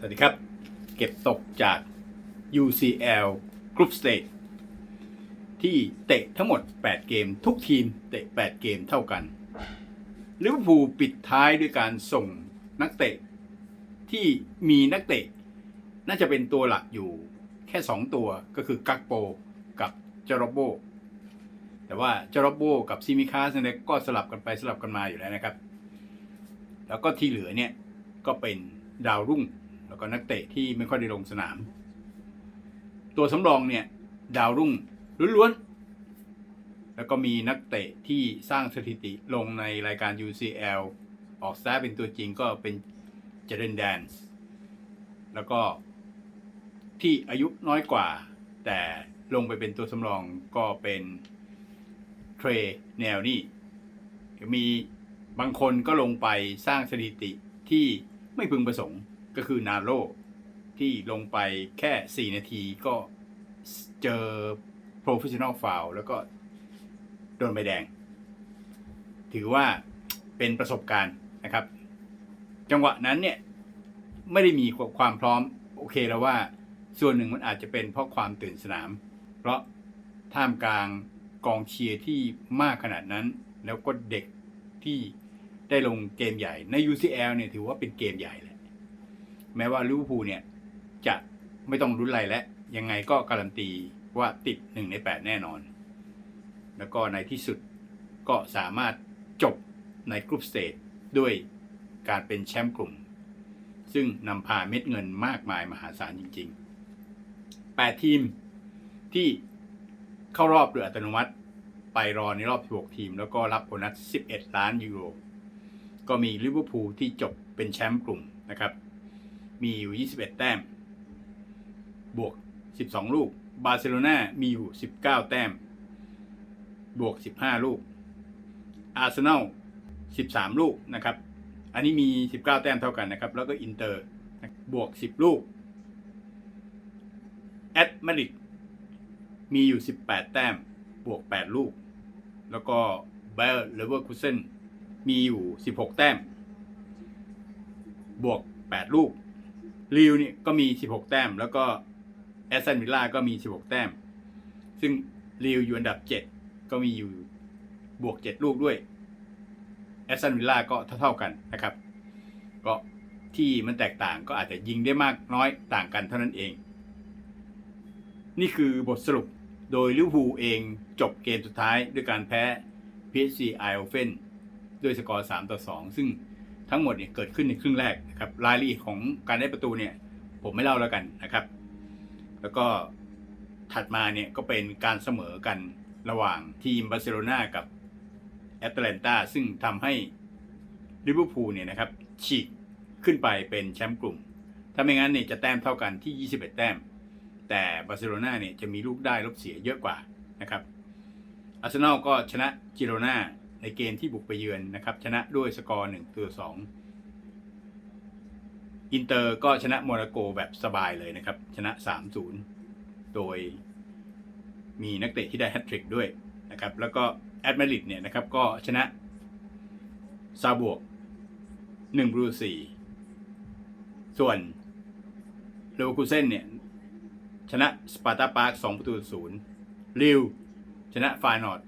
สวัสดีครับ เก็บตกจาก UCL Group Stage ที่เตะทั้งหมด 8 เกมทุกทีมเตะ 8 เกมเท่ากันลิเวอร์พูลปิดท้ายด้วยการส่งนักเตะ ที่มีนักเตะ น่าจะเป็นตัวหลักอยู่แค่ 2 ตัวก็คือกักโปกับเจารอบโบ แต่ว่าเจารอบโบกับซิมิคาสเนี่ยก็สลับกันไปสลับกันมาอยู่แล้วนะครับ แล้วก็ที่เหลือเนี่ยก็เป็นดาวรุ่ง แล้วก็นักเตะที่ไม่ค่อยได้ลงสนาม ตัวสำรองเนี่ย ดาวรุ่งล้วนๆ แล้วก็มีนักเตะที่สร้างสถิติลงในรายการ UCL ออกสตาร์เป็นตัวจริงก็เป็นเจเดนแดนส์แล้วก็ที่อายุน้อยกว่า แต่ลงไปเป็นตัวสำรองก็เป็นเทรแนวนี่มีบางคนก็ลงไปสร้างสถิติที่ไม่พึงประสงค์ ก็คือนาโรที่ลงไปแค่ 4 นาทีก็เจอ professional foul แล้วก็โดนใบแดง ถือว่าเป็นประสบการณ์นะครับ จังหวะนั้นเนี่ย ไม่ได้มีความพร้อมโอเคแล้วว่าส่วนหนึ่งมันอาจจะเป็นเพราะความตื่นสนาม เพราะท่ามกลางกองเชียร์ที่มากขนาดนั้น แล้วก็เด็กที่ได้ลงเกมใหญ่ใน UCL เนี่ยถือว่าเป็นเกมใหญ่แหล แม้ว่าลิเวอร์พูลเนี่ยจะไม่ต้องรุ้นอะไรและยังไงก็การันตีว่าติด 1 ใน 8 แน่นอน แล้วก็ในที่สุดก็สามารถจบในกรุ๊ปสเตจด้วยการเป็นแชมป์กลุ่ม ซึ่งนำพาเม็ดเงินมากมายมหาศาลจริง ๆ 8 ทีมที่เข้ารอบโดยอัตโนมัติไปรอในรอบ 16 ทีม แล้วก็รับโบนัส 11 ล้านยูโร ก็มีลิเวอร์พูลที่จบเป็นแชมป์กลุ่มนะครับ มีอยู่ 21 แต้ม บวก 12 ลูก บาร์เซโลนามีอยู่ 19 แต้ม บวก 15 ลูก อาร์เซนอล 13 ลูกนะครับ อันนี้มี 19 แต้มเท่ากันนะครับ แล้วก็อินเตอร์ บวก 10 ลูก แอตมาดริดมีอยู่ 18 แต้ม บวก 8 ลูก แล้วก็เบลเลเวอร์คูเซนมีอยู่ 16 แต้ม บวก 8 ลูก ลิวเนี่ยก็มี 16 แต้ม แล้วก็แอสตันวิลล่าก็มี 16 แต้ม ซึ่งลิวอยู่อันดับ 7 ก็มีอยู่บวก 7 ลูกด้วยแอสตันวิลล่าก็เท่าๆกันนะครับ ก็ที่มันแตกต่างก็อาจจะยิงได้มากน้อยต่างกันเท่านั้นเอง นี่คือบทสรุปโดยลิเวอร์พูลเองจบเกมสุดท้ายด้วยการแพ้ PSG i o f e n ด้วยสกอร์ 3 ต่อ 2 ซึ่ง ทั้งหมดเนี่ยเกิดขึ้นในครึ่งแรกนะครับรายละเอียดของการได้ประตูเนี่ยผมไม่เล่าแล้วกันนะครับ แล้วก็ถัดมาเนี่ยก็เป็นการเสมอกันระหว่างทีมบาร์เซโลนากับแอตแลนตาซึ่งทำให้ลิเวอร์พูลเนี่ยนะครับฉีกขึ้นไปเป็นแชมป์กลุ่ม ถ้าไม่งั้นเนี่ยจะแต้มเท่ากันที่ 21 แต้ม แต่บาร์เซโลนาเนี่ยจะมีลูกได้ลบเสียเยอะกว่านะครับอาร์เซนอลก็ชนะจิโรนา ในเกมที่บุกไปเยือนนะครับ ชนะด้วยสกอร์1ตัว2อินเตอร์ก็ชนะโมนาโกแบบสบายเลยนะครับ ชนะ 3-0 โดยมีนักเตะที่ได้แฮตทริกด้วยนะครับ แล้วก็แอตมาริดเนี่ยนะครับก็ชนะซาบวก1ประตู4ส่วนเลวคูเซนเนี่ย ชนะสปาร์ตาปาร์ค2ประตูศูนย์ลิวชนะฟายนอร์ด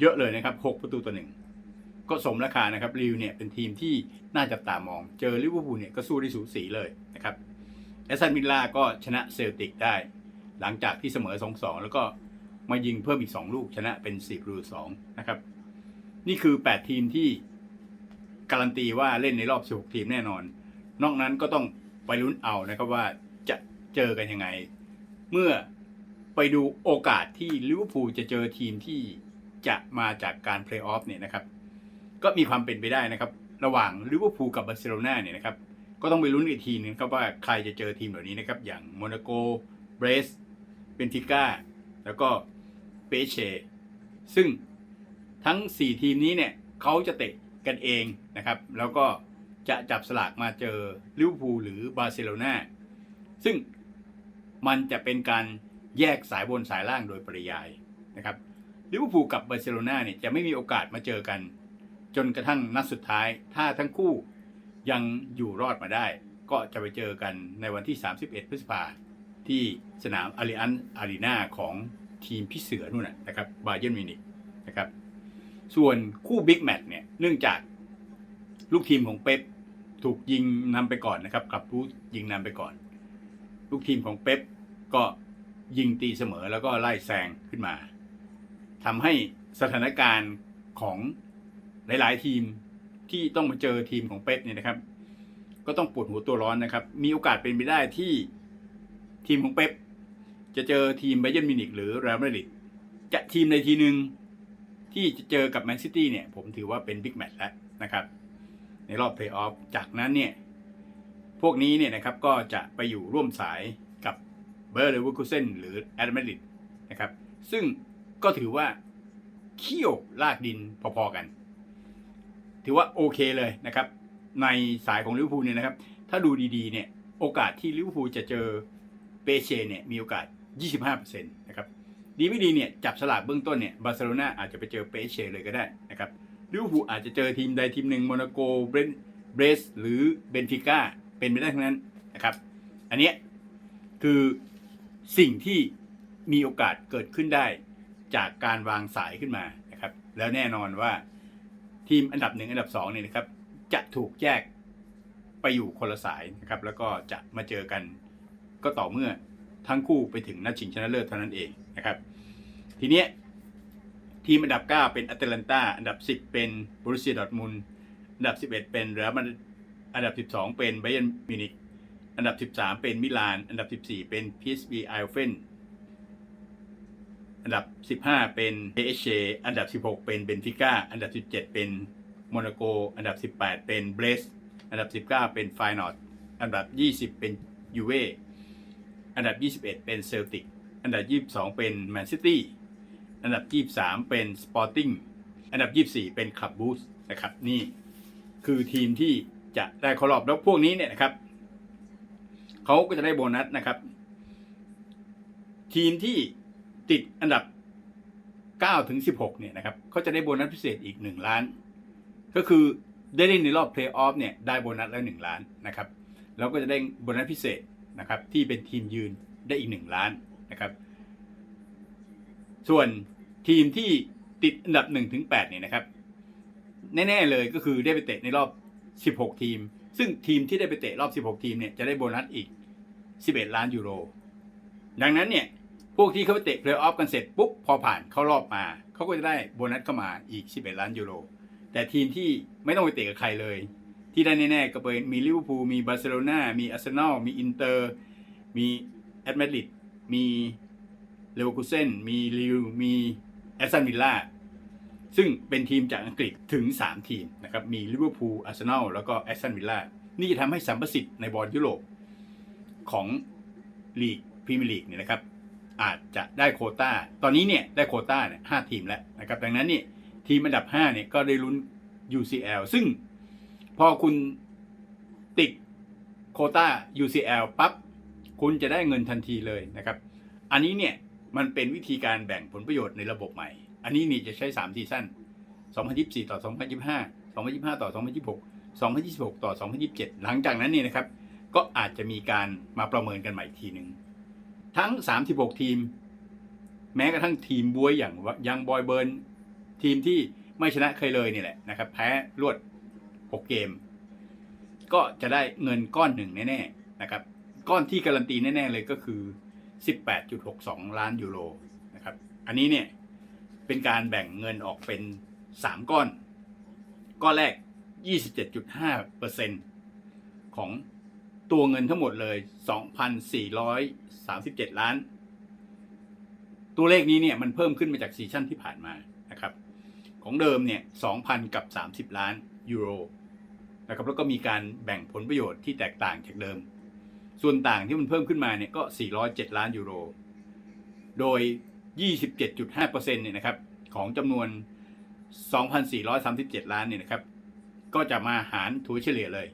เยอะเลยนะครับ 6 ประตูต่อหนึ่งก็สมราคานะครับลิวเนี่ยเป็นทีมที่น่าจับตามอง เจอลิเวอร์พูลเนี่ยก็สู้ได้สูสีเลยนะครับแอสตันวิลล่าก็ชนะเซลติกได้ หลังจากที่เสมอ 2-2 แล้วก็มายิงเพิ่มอีก 2 ลูกชนะเป็น4ประตู2นะครับ นี่คือ 8 ทีมที่การันตีว่าเล่นในรอบ 16 ทีมแน่นอน นอกนั้นก็ต้องไปลุ้นเอานะครับว่าจะเจอกันยังไง เมื่อไปดูโอกาสที่ลิเวอร์พูลจะเจอทีมที่ จะมาจากการเพลย์ออฟเนี่ยนะครับก็มีความเป็นไปได้นะครับ ระหว่างลิเวอร์พูลกับบาร์เซโลนาเนี่ยนะครับก็ต้องไปลุ้นอีกทีนึงครับว่าใครจะเจอทีมเหล่านี้นะครับ อย่างโมนาโกเบรสเบนฟิก้าแล้วก็เปเชซึ่งทั้ง 4 ทีมนี้เนี่ยเขาจะเตะกันเองนะครับ แล้วก็จะจับสลากมาเจอลิเวอร์พูลหรือบาร์เซโลนาซึ่งมันจะเป็นการแยกสายบนสายล่างโดยปริยายนะครับ ลิเวอร์พูลกับบาร์เซโลนาเนี่ยจะไม่มีโอกาสมาเจอกัน จนกระทั่งนัดสุดท้าย ถ้าทั้งคู่ยังอยู่รอดมาได้ ก็จะไปเจอกันในวันที่ 31 พฤษภาที่สนามอาริอันอารีนาของทีมพี่เสือนู่นนะครับบาเย r n นมินิกนะครับส่วนคู่บิ๊กแมตช์เนี่ยเนื่องจากลูกทีมของเป๊ปถูกยิงนำไปก่อนนะครับกลับรู้ยิงนำไปก่อน ลูกทีมของเป๊ปก็ยิงตีเสมอแล้วก็ไล่แซงขึ้นมา ทำให้สถานการณ์ของหลาย ๆ ทีมที่ต้องมาเจอทีมของเป๊ปเนี่ยนะครับ ก็ต้องปวดหัวตัวร้อนนะครับ มีโอกาสเป็นไปได้ที่ทีมของเป๊ปจะเจอทีมไบเยนมินิกหรือเรอัลมาดริดจะทีมในทีหนึ่งที่จะเจอกับแมนซิตี้เนี่ย ผมถือว่าเป็นบิ๊กแมตช์แล้วนะครับ ในรอบเพลย์ออฟจากนั้นเนี่ย พวกนี้เนี่ยนะครับก็จะไปอยู่ร่วมสายกับเบอร์เลเวอร์คูเซนหรือแอตมาดริดนะครับ ซึ่ง ก็ถือว่าเขี้ยวลากดินพอๆกัน ถือว่าโอเคเลยนะครับ ในสายของลิเวอร์พูลเนี่ยนะครับ ถ้าดูดีๆเนี่ยโอกาสที่ลิเวอร์พูลจะเจอเปเชเนี่ยมีโอกาส 25%นะครับดีไม่ดีเนี่ยจับสลากเบื้องต้นเนี่ยบาร์เซโลนาอาจจะไปเจอเปเชเลยก็ได้นะครับลิเวอร์พูลอาจจะเจอทีมใดทีมหนึ่งโมนาโกเบรนเบรสหรือเบนฟิก้าเป็นไปได้ทั้งนั้นนะครับ อันนี้คือสิ่งที่มีโอกาสเกิดขึ้นได้ จากการวางสายขึ้นมานะครับ แล้วแน่นอนว่าทีมอันดับหนึ่งอันดับสองเนี่ยนะครับ จะถูกแยกไปอยู่คนละสายนะครับ แล้วก็จะมาเจอกันก็ต่อเมื่อทั้งคู่ไปถึงนัดชิงชนะเลิศเท่านั้นเองนะครับ ทีเนี้ยทีมอันดับ 9 เป็นแอตแลนตาอันดับ 10 เป็นบรูเซียดอร์ทมุนอันดับ 11 เป็นเรอัลมาดริดอันดับ 12 เป็นไบเยนมิวนิกอันดับ 13 เป็นมิลาน อันดับ 14 เป็น PSV ไอเฟน อันดับ 15 เป็น ASC อันดับ 16 เป็นเบนฟิก้า อันดับ 17 เป็นโมนาโก อันดับ 18 เป็นเบรส อันดับ 19 เป็นไฟนอร์อันดับ 20 เป็นยูเว อันดับ 21 เป็นเซลติก อันดับ 22 เป็นแมนซิตี้ อันดับ 23 เป็นสปอร์ติ้ง อันดับ 24 เป็นคลับบูสนะครับ นี่คือทีมที่จะได้เข้ารอบแล้วพวกนี้เนี่ยนะครับเขาก็จะได้โบนัสนะครับ ทีมที่ ติดอันดับ9ถึง16เนี่ยนะครับเขาจะได้โบนัสพิเศษอีก 1 ล้าน ก็คือได้เล่นในรอบเพลย์ออฟเนี่ยได้โบนัสแล้ว 1 ล้านนะครับแล้วก็จะได้โบนัสพิเศษนะครับที่เป็นทีมยืนได้อีก 1 ล้านนะครับ ส่วนทีมที่ติดอันดับ1ถึง8เนี่ยนะครับแน่ๆเลยก็คือได้ไปเตะในรอบ 16 ทีม ซึ่งทีมที่ได้ไปเตะรอบ 16 ทีมเนี่ยจะได้โบนัสอีก 11 ล้านยูโร ดังนั้นเนี่ย พวกที่เขาไปเตะเพลย์ออฟกันเสร็จปุ๊บพอผ่านเข้ารอบมาเขาก็จะได้โบนัสเข้ามาอีก 11 ล้านยูโร แต่ทีมที่ไม่ต้องไปเตะกับใครเลย ที่ได้แน่ๆก็เป็นมีลิเวอร์พูลมีบาร์เซโลนามีอาร์เซนอลมีอินเตอร์มีแอตมดริดมีเลเวอร์คูเซนมีลิวมีแอสตันวิลล่าซึ่งเป็นทีมจากอังกฤษถึง 3 ทีมนะครับมีลิเวอร์พูลอาร์เซนอลแล้วก็แอสตันวิลล่านี่จะทำให้สัมประสิทธิ์ในบอลยุโรปของลีกพรีเมียร์ลีกเนี่ยนะครับ อาจจะได้โควตาตอนนี้เนี่ยได้โควตาเนี่ยห้าทีมแล้วนะครับ ดังนั้นเนี่ยทีมอันดับ5เนี่ยก็ได้ลุ้น UCL ซึ่งพอคุณติดโควตา UCL ปั๊บคุณจะได้เงินทันทีเลยนะครับ อันนี้เนี่ยมันเป็นวิธีการแบ่งผลประโยชน์ในระบบใหม่ อันนี้นี่จะใช้3ซีซั่น2024 ต่อ 2025 2025 ต่อ 2026 2026 ต่อ 2027 หลังจากนั้นเนี่ยนะครับ ก็อาจจะมีการมาประเมินกันใหม่อีกทีหนึ่ง ทั้ง 36 ทีม แม้กระทั่งทีมบวยอย่างยังบอยเบิร์นทีมที่ไม่ชนะเคยเลยนี่แหละนะครับ แพ้รวด 6 เกม ก็จะได้เงินก้อนหนึ่งแน่ๆนะครับ ก้อนที่การันตีแน่ๆเลยก็คือ 18.62 ล้านยูโรนะครับ อันนี้เนี่ยเป็นการแบ่งเงินออกเป็น 3 ก้อน ก้อนแรก 27.5%ของ ตัวเงินทั้งหมดเลย 2,437 ล้าน ตัวเลขนี้เนี่ยมันเพิ่มขึ้นมาจากซีซั่นที่ผ่านมานะครับ ของเดิมเนี่ย 2,000 กับ 30 ล้านยูโรนะครับแล้วก็มีการแบ่งผลประโยชน์ที่แตกต่างจากเดิม ส่วนต่างที่มันเพิ่มขึ้นมาเนี่ยก็ 407 ล้านยูโร โดย 27.5%เนี่ยนะครับของจำนวน 2,437 ล้านเนี่ยนะครับ ก็จะมาหารถัวเฉลี่ยเลย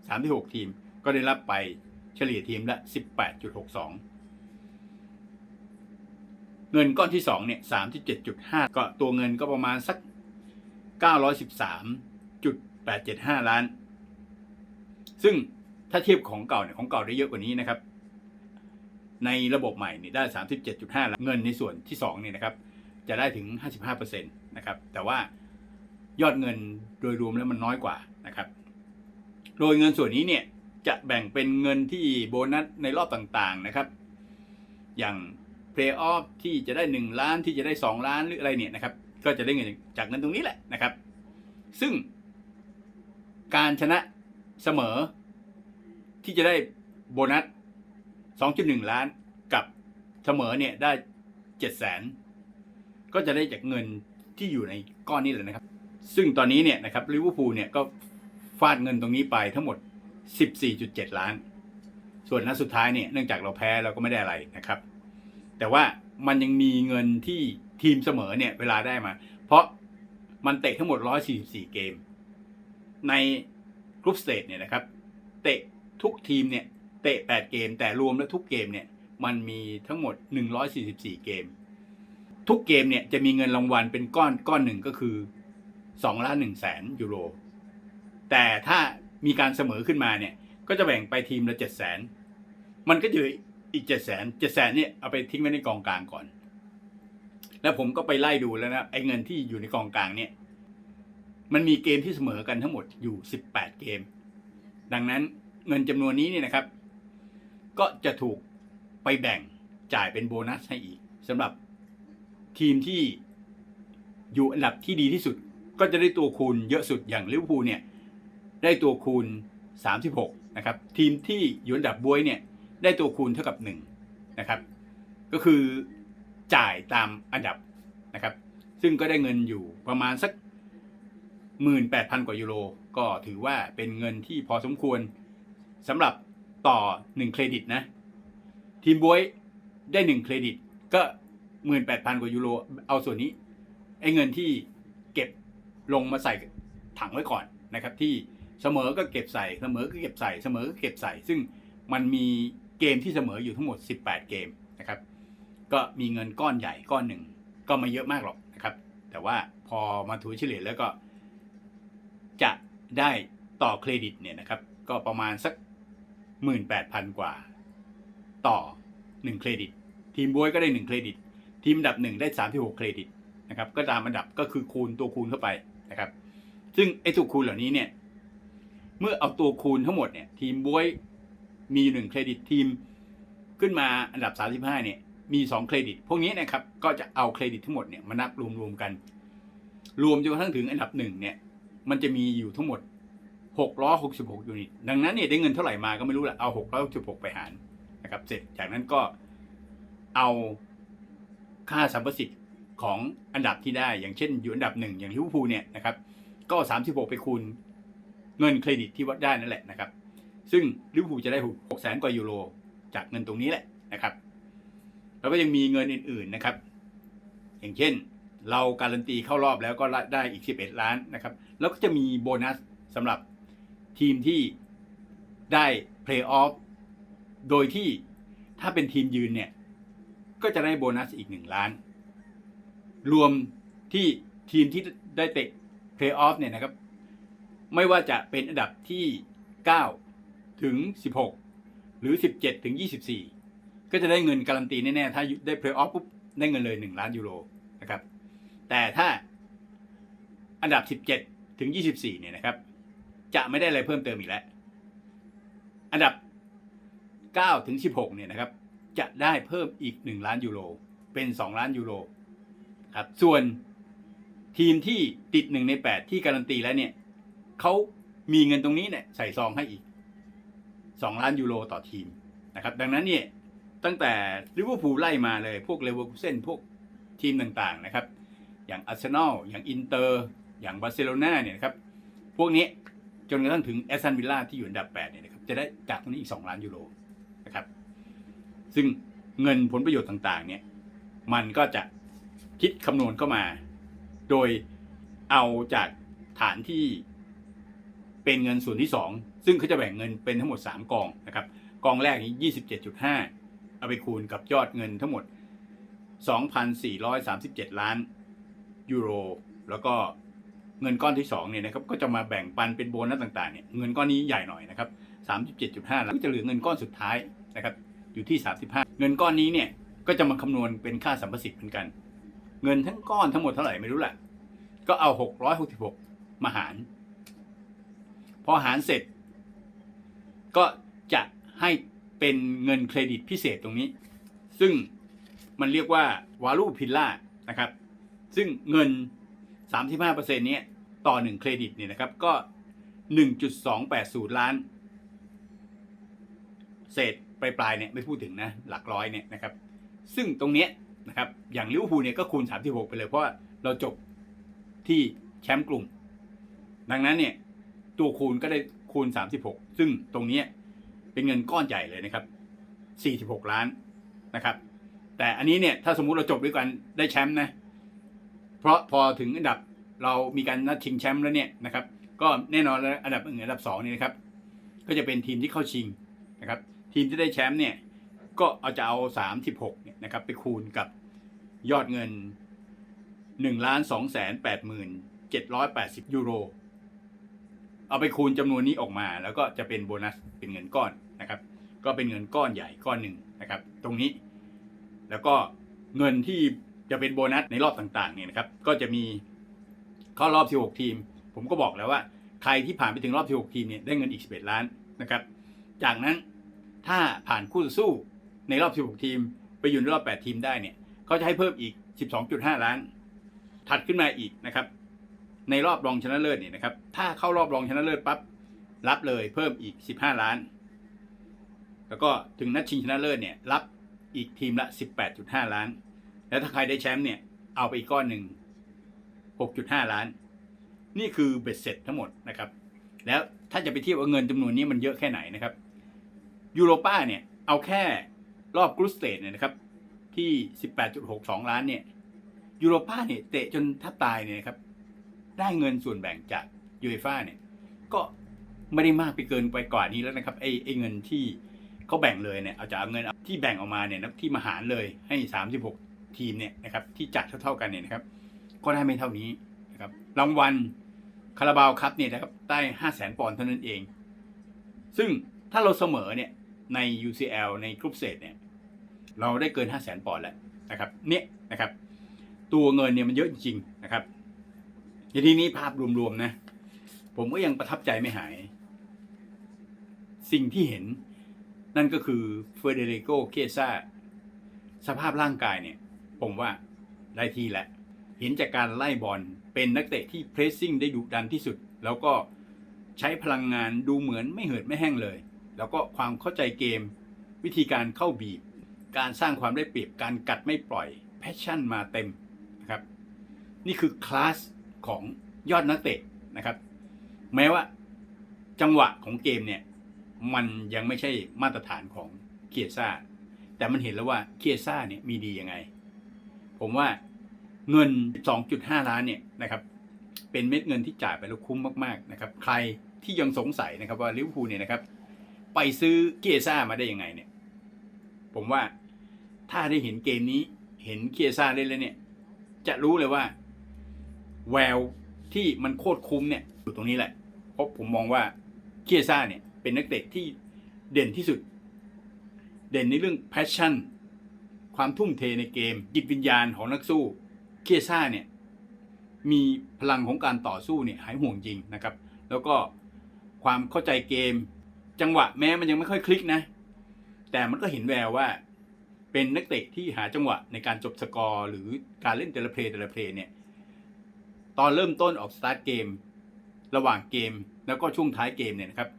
36 ทีม ก็ได้รับไปเฉลี่ยทีมละ 18.62 เงินก้อนที่2เนี่ย 37.5 ก็ตัวเงินก็ประมาณสัก 913.875 ล้าน ซึ่งถ้าเทียบของเก่าเนี่ยของเก่าได้เยอะกว่านี้นะครับ ในระบบใหม่เนี่ยได้ 37.5 ล้วเงินในส่วนที่2เนี่ยนะครับ จะได้ถึง 55%นะครับ แต่ว่ายอดเงินโดยรวมแล้วมันน้อยกว่านะครับ โดยเงินส่วนนี้เนี่ย จะแบ่งเป็นเงินที่โบนัสในรอบต่างๆนะครับ อย่าง Play Off ที่จะได้ 1 ล้านที่จะได้ 2 ล้านหรืออะไรเนี่ยนะครับ ก็จะได้เงินจากเงินตรงนี้แหละนะครับ ซึ่ง การชนะเสมอ ที่จะได้โบนัส 2.1 ล้านกับเสมอเนี่ยได้7แสนก็จะได้จากเงินที่อยู่ในก้อนนี้เลยนะครับ ซึ่งตอนนี้เนี่ยนะครับลิเวอร์พูลเนี่ยก็ฟาดเงินตรงนี้ไปทั้งหมด 14.7 ล้าน ส่วนนัดสุดท้ายเนี่ยเนื่องจากเราแพ้เราก็ไม่ได้อะไรนะครับ แต่ว่ามันยังมีเงินที่ทีมเสมอเนี่ยเวลาได้มา เพราะมันเตะทั้งหมด 144 เกม ในกรุ๊ปสเตจเนี่ยนะครับ เตะทุกทีมเนี่ยเตะ 8 เกม แต่รวมแล้วทุกเกมเนี่ยมันมีทั้งหมด 144 เกม ทุกเกมเนี่ยจะมีเงินรางวัลเป็นก้อนก้อนหนึ่งก็คือ2ล้าน1แสนยูโร แต่ถ้า มีการเสมอขึ้นมาเนี่ย ก็จะแบ่งไปทีมละ7แสนมันก็จะเหลืออีก7แสน7แสนเนี่ยเอาไปทิ้งไว้ในกองกลางก่อน แล้วผมก็ไปไล่ดูแล้วนะไอ้เงินที่อยู่ในกองกลางเนี่ย มันมีเกมที่เสมอกันทั้งหมดอยู่18เกม ดังนั้นเงินจำนวนนี้เนี่ยนะครับ ก็จะถูกไปแบ่งจ่ายเป็นโบนัสให้อีกสำหรับทีมที่อยู่อันดับที่ดีที่สุด ก็จะได้ตัวคูณเยอะสุดอย่างลิเวอร์พูลเนี่ย ได้ตัวคูณ 36นะครับทีมที่อยู่อันดับบวยเนี่ยได้ตัวคูณเท่ากับ1นะครับก็คือจ่ายตามอันดับนะครับซึ่งก็ได้เงินอยู่ประมาณสัก 18,000 กว่ายูโร ก็ถือว่าเป็นเงินที่พอสมควรสำหรับต่อ 1 เครดิตนะ ทีมบวยได้ 1 เครดิตก็ 18,000 กว่ายูโร เอาส่วนนี้ไอ้เงินที่เก็บลงมาใส่ถังไว้ก่อนนะครับที่ เสมอก็เก็บใส่เสมอก็เก็บใส่เสมอก็เก็บใส่ ซึ่งมันมีเกมที่เสมออยู่ทั้งหมด 18 เกมนะครับ ก็มีเงินก้อนใหญ่ก้อนหนึ่งก็ไม่เยอะมากหรอกนะครับ แต่ว่าพอมาถูเฉลี่ยแล้วก็ จะได้ต่อเครดิตเนี่ยนะครับ ก็ประมาณสัก 18,000 กว่า ต่อ 1 เครดิต ทีมบวยก็ได้ 1 เครดิต ทีมอันดับ 1 ได้ 36 เครดิตนะครับ ก็ตามอันดับก็คือคูณตัวคูณเข้าไปนะครับ ซึ่งไอ้ตัวคูณเหล่านี้เนี่ย เมื่อเอาตัวคูณทั้งหมดเนี่ยทีมบวยมี1เครดิตทีมขึ้นมาอันดับ 35 เนี่ย มี 2 เครดิต พวกนี้นะครับ ก็จะเอาเครดิตทั้งหมดเนี่ยมานับรวมๆกัน รวมจนกระทั่งถึงอันดับหนึ่งเนี่ย มันจะมีอยู่ทั้งหมด 666 ยูนิต ดังนั้นเนี่ยได้เงินเท่าไหร่มาก็ไม่รู้แหละเอา 666 ไปหารนะครับ เสร็จจากนั้นก็เอาค่าสัมประสิทธิ์ของอันดับที่ได้ อย่างเช่นอยู่อันดับหนึ่งอย่างลิเวอร์พูลเนี่ยนะครับ ก็ 36 ไปคูณ เงินเครดิตที่วัดได้นั่นแหละนะครับ ซึ่งลิเวอร์พูลจะได้6แสนกว่ายูโรจากเงินตรงนี้แหละนะครับ แล้วก็ยังมีเงินอื่นๆนะครับ อย่างเช่น เราการันตีเข้ารอบแล้วก็ได้อีก 11 ล้านนะครับ แล้วก็จะมีโบนัสสำหรับทีมที่ได้เพลย์ออฟโดยที่ถ้าเป็นทีมยืนเนี่ย ก็จะได้โบนัสอีก 1 ล้าน รวมที่ทีมที่ได้เตะเพลย์ออฟเนี่ยนะครับ ไม่ว่าจะเป็นอันดับที่ 9 ถึง 16 หรือ 17 ถึง 24 ก็จะได้เงินการันตีแน่ๆ ถ้าได้เพลย์ออฟปุ๊บได้เงินเลย 1 ล้านยูโรนะครับ แต่ถ้าอันดับ 17 ถึง 24 เนี่ยนะครับ จะไม่ได้อะไรเพิ่มเติมอีกแล้ว อันดับ 9 ถึง 16 เนี่ยนะครับ จะได้เพิ่มอีก 1 ล้านยูโร เป็น 2 ล้านยูโรครับ ส่วนทีมที่ติด 1 ใน 8 ที่การันตีแล้วเนี่ย เขามีเงินตรงนี้เนี่ยใส่ซองให้อีก 2 ล้านยูโรต่อทีมนะครับ ดังนั้นเนี่ยตั้งแต่ลิเวอร์พูลไล่มาเลยพวกเลเวอร์คูเซนพวกทีมต่างๆนะครับ อย่างอาร์เซนอลอย่างอินเตอร์อย่างบาร์เซโลนาเนี่ยนะครับ พวกนี้จนกระทั่งถึงแอสตันวิลล่าที่อยู่อันดับ8เนี่ยนะครับจะได้จากตรงนี้อีก 2 ล้านยูโรนะครับซึ่งเงินผลประโยชน์ต่างๆเนี่ยมันก็จะคิดคำนวณเข้ามา โดยเอาจากฐานที่ เป็นเงินส่วนที่ 2 ซึ่งเขาจะแบ่งเงินเป็นทั้งหมด 3 กองนะครับกองแรกนี้ 27.5 เอาไปคูณกับยอดเงินทั้งหมด 2,437 ล้านยูโร แล้วก็เงินก้อนที่2เนี่ยนะครับก็จะมาแบ่งปันเป็นโบนัสต่างๆเนี่ยเงินก้อนนี้ใหญ่หน่อยนะครับ 37.5 ล้านก็จะเหลือเงินก้อนสุดท้ายนะครับอยู่ที่ 35 เงินก้อนนี้เนี่ยก็จะมาคำนวณเป็นค่าสัมประสิทธิ์เหมือนกัน เงินทั้งก้อนทั้งหมดเท่าไหร่ไม่รู้แหละก็เอา 666 มาหาร พอหารเสร็จ ก็จะให้เป็นเงินเครดิตพิเศษตรงนี้ ซึ่งมันเรียกว่าวาลูพิลล่านะครับ ซึ่งเงิน 35%เนี้ยต่อ 1 เครดิตเนี่ยนะครับ ก็ 1.280 ล้าน เศษปลายๆเนี่ยไม่พูดถึงนะ หลักร้อยเนี่ยนะครับ ซึ่งตรงเนี้ยนะครับ อย่างลิเวอร์พูลเนี่ยก็คูณ 36 ไปเลย เพราะเราจบที่แชมป์กลุ่ม ดังนั้นเนี่ย ตัวคูณก็ได้คูณ 36 ซึ่งตรงนี้เป็นเงินก้อนใหญ่เลยนะครับ 46 ล้านนะครับ แต่อันนี้เนี่ยถ้าสมมุติเราจบด้วยกันได้แชมป์นะ เพราะพอถึงอันดับเรามีการนัดชิงแชมป์แล้วเนี่ยนะครับ ก็แน่นอนแล้วอันดับหนึ่งอันดับสองนี่นะครับ ก็จะเป็นทีมที่เข้าชิงนะครับ ทีมที่ได้แชมป์เนี่ยก็เอาจะเอา 36เนี่ยนะครับไปคูณกับยอดเงิน1ล้าน2แสน8หมื่น780 ยูโร เอาไปคูณจำนวนนี้ออกมา แล้วก็จะเป็นโบนัสเป็นเงินก้อนนะครับ ก็เป็นเงินก้อนใหญ่ก้อนหนึ่งนะครับ ตรงนี้ แล้วก็เงินที่จะเป็นโบนัสในรอบต่างๆเนี่ยนะครับ ก็จะมีเข้ารอบ 16 ทีม ผมก็บอกแล้วว่า ใครที่ผ่านไปถึงรอบ 16 ทีมเนี่ยได้เงินอีก 11 ล้านนะครับ จากนั้นถ้าผ่านคู่ต่อสู้ในรอบ 16 ทีม ไปอยู่ในรอบ 8 ทีมได้เนี่ยเขาจะให้เพิ่มอีก 12.5 ล้าน ถัดขึ้นมาอีกนะครับ ในรอบรองชนะเลิศเนี่ยนะครับ ถ้าเข้ารอบรองชนะเลิศปั๊บรับเลยเพิ่มอีก 15 ล้าน แล้วก็ถึงนัดชิงชนะเลิศเนี่ยรับอีกทีมละ 18.5 ล้าน แล้วถ้าใครได้แชมป์เนี่ยเอาไปอีกก้อนหนึ่ง 6.5 ล้าน นี่คือเบ็ดเสร็จทั้งหมดนะครับ แล้วถ้าจะไปเทียบว่าเงินจำนวนนี้มันเยอะแค่ไหนนะครับยูโรป้าเนี่ยเอาแค่รอบกรุ๊ปสเตจเนี่ยนะครับที่ 18.62 ล้านเนี่ยยูโรป้าเนี่ยเตะจนถ้าตายเนี่ยครับ ได้เงินส่วนแบ่งจากยูเอฟ่าเนี่ยก็ไม่ได้มากไปเกินไปกว่านี้แล้วนะครับไอ้ไอ้เงินที่เขาแบ่งเลยเนี่ยเอาจากเงินที่แบ่งออกมาเนี่ยนะที่มาหารเลยให้ 36 ทีมเนี่ยนะครับที่จัดเท่าๆกันเนี่ยนะครับ ก็ได้ไม่เท่านี้นะครับรางวัลคาราบาวคัพเนี่ยนะครับได้ห้าแสนปอนด์เท่านั้นเอง ซึ่งถ้าเราเสมอเนี่ยใน UCL ในกรุ๊ปเซตเนี่ยเราได้เกินห้าแสนปอนด์แล้วนะครับเนี่ยนะครับตัวเงินเนี่ยมันเยอะจริงๆนะครับ ในที่นี้ภาพรวมๆนะ ผมก็ยังประทับใจไม่หาย สิ่งที่เห็น นั่นก็คือเฟเดริโกเคซ่าสภาพร่างกายเนี่ย ผมว่าได้ที่แล้วเห็นจากการไล่บอลเป็นนักเตะที่เพรสซิ่งได้ดุดันที่สุด แล้วก็ใช้พลังงานดูเหมือนไม่เหือดไม่แห้งเลย แล้วก็ความเข้าใจเกม วิธีการเข้าบีบ การสร้างความได้เปรียบการกัดไม่ปล่อยแพชชั่นมาเต็มนะครับ นี่คือคลาส ของยอดนักเตะนะครับ แม้ว่าจังหวะของเกมเนี่ย มันยังไม่ใช่มาตรฐานของเคียซ่า แต่มันเห็นแล้วว่าเคียซ่าเนี่ยมีดียังไง ผมว่าเงิน 2.5 ล้านเนี่ยนะครับ เป็นเม็ดเงินที่จ่ายไปแล้วคุ้มมากๆนะครับ ใครที่ยังสงสัยนะครับว่าลิเวอร์พูลเนี่ยนะครับ ไปซื้อเคียซ่ามาได้ยังไงเนี่ย ผมว่าถ้าได้เห็นเกมนี้เห็นเคียซ่าเล่นแล้วเนี่ย จะรู้เลยว่า แววที่มันโคตรคุ้มเนี่ยอยู่ตรงนี้แหละ เพราะผมมองว่าเคียซ่าเนี่ยเป็นนักเตะที่เด่นที่สุด เด่นในเรื่อง passion ความทุ่มเทในเกม จิตวิญญาณของนักสู้เคียซ่าเนี่ยมีพลังของการต่อสู้เนี่ยหายห่วงจริงนะครับ แล้วก็ความเข้าใจเกม จังหวะแม้มันยังไม่ค่อยคลิกนะ แต่มันก็เห็นแววว่าเป็นนักเตะที่หาจังหวะในการจบสกอร์ หรือการเล่นแต่ละเพลย์แต่ละเพลย์เนี่ย ตอนเริ่มต้นออกสตาร์ทเกม ระหว่างเกมแล้วก็ช่วงท้ายเกมเนี่ยนะครับ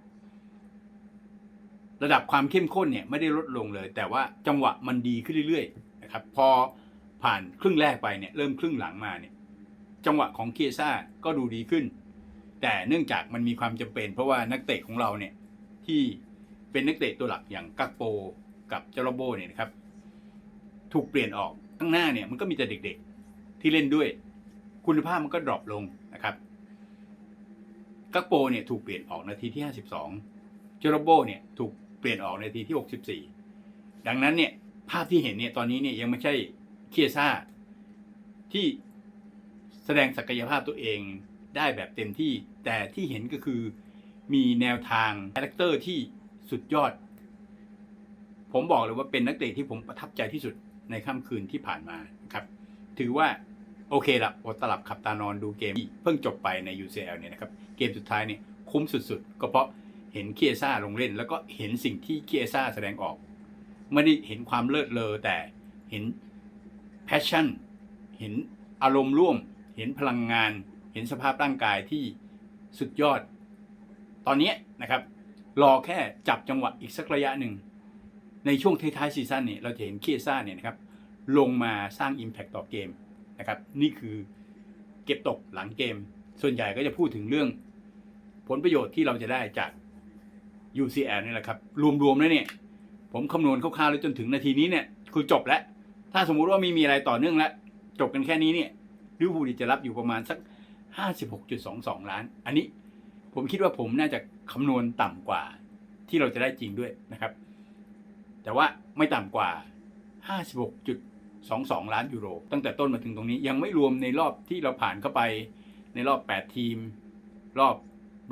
ระดับความเข้มข้นเนี่ยไม่ได้ลดลงเลย แต่ว่าจังหวะมันดีขึ้นเรื่อยๆนะครับ พอผ่านครึ่งแรกไปเนี่ยเริ่มครึ่งหลังมาเนี่ย จังหวะของเคียซ่าก็ดูดีขึ้น แต่เนื่องจากมันมีความจำเป็น เพราะว่านักเตะของเราเนี่ยที่เป็นนักเตะตัวหลักอย่างกักโปกับเจโรโบเนี่ยนะครับ ถูกเปลี่ยนออกข้างหน้าเนี่ยมันก็มีแต่เด็กๆ ที่เล่นด้วย คุณภาพมันก็ดรอปลงนะครับกักโปเนี่ยถูกเปลี่ยนออกนาทีที่ 52เจโรโบเนี่ยถูกเปลี่ยนออกนาทีที่ 64 ดังนั้นเนี่ยภาพที่เห็นเนี่ยตอนนี้เนี่ยยังไม่ใช่เคียซ่าที่แสดงศักยภาพตัวเองได้แบบเต็มที่ แต่ที่เห็นก็คือมีแนวทางคาแรคเตอร์ที่สุดยอด ผมบอกเลยว่าเป็นนักเตะที่ผมประทับใจที่สุดในค่ำคืนที่ผ่านมาครับ ถือว่า โอเคละอดตลับขับตานอนดูเกมที่เพิ่งจบไปใน UCL เนี่ยนะครับ เกมสุดท้ายเนี่ยคุ้มสุดๆ ก็เพราะเห็นเคียซ่าลงเล่น แล้วก็เห็นสิ่งที่เคียซ่าแสดงออก ไม่ได้เห็นความเลิศเลอแต่เห็น passion เห็นอารมณ์ร่วม เห็นพลังงาน เห็นสภาพร่างกายที่สุดยอด ตอนนี้นะครับ รอแค่จับจังหวะอีกสักระยะหนึ่ง ในช่วงท้ายๆซีซั่นเนี่ยเราจะเห็นเคียซ่าเนี่ยนะครับลงมาสร้าง Impact ต่อเกม นะครับ นี่คือเก็บตกหลังเกม ส่วนใหญ่ก็จะพูดถึงเรื่องผลประโยชน์ที่เราจะได้จาก UCL นี่แหละครับ รวมๆแล้วเนี่ย ผมคำนวณคร่าวๆแล้วจนถึงนาทีนี้เนี่ยคือจบแล้ว ถ้าสมมุติว่าไม่มีอะไรต่อเนื่องแล้ว จบกันแค่นี้เนี่ยลิเวอร์พูลจะรับอยู่ประมาณสัก 56.22 ล้าน อันนี้ผมคิดว่าผมน่าจะคำนวณต่ำกว่าที่เราจะได้จริงด้วยนะครับ แต่ว่าไม่ต่ำกว่า 22 ล้านยูโร ตั้งแต่ต้นมาถึงตรงนี้ยังไม่รวมในรอบที่เราผ่านเข้าไปในรอบ 8 ทีม รอบ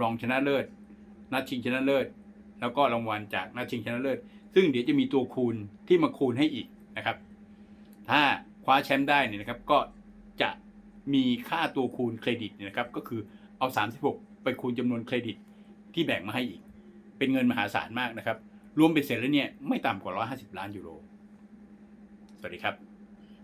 รองชนะเลิศ นัดชิงชนะเลิศ แล้วก็รางวัลจากนัดชิงชนะเลิศ ซึ่งเดี๋ยวจะมีตัวคูณที่มาคูณให้อีกนะครับ ถ้าคว้าแชมป์ได้เนี่ยนะครับก็จะมีค่าตัวคูณเครดิตเนี่ยนะครับก็คือเอา 36 ไปคูณจำนวนเครดิตที่แบ่งมาให้อีก เป็นเงินมหาศาลมากนะครับ รวมเป็นเสร็จแล้วเนี่ยไม่ต่ำกว่า 150 ล้านยูโร สวัสดีครับ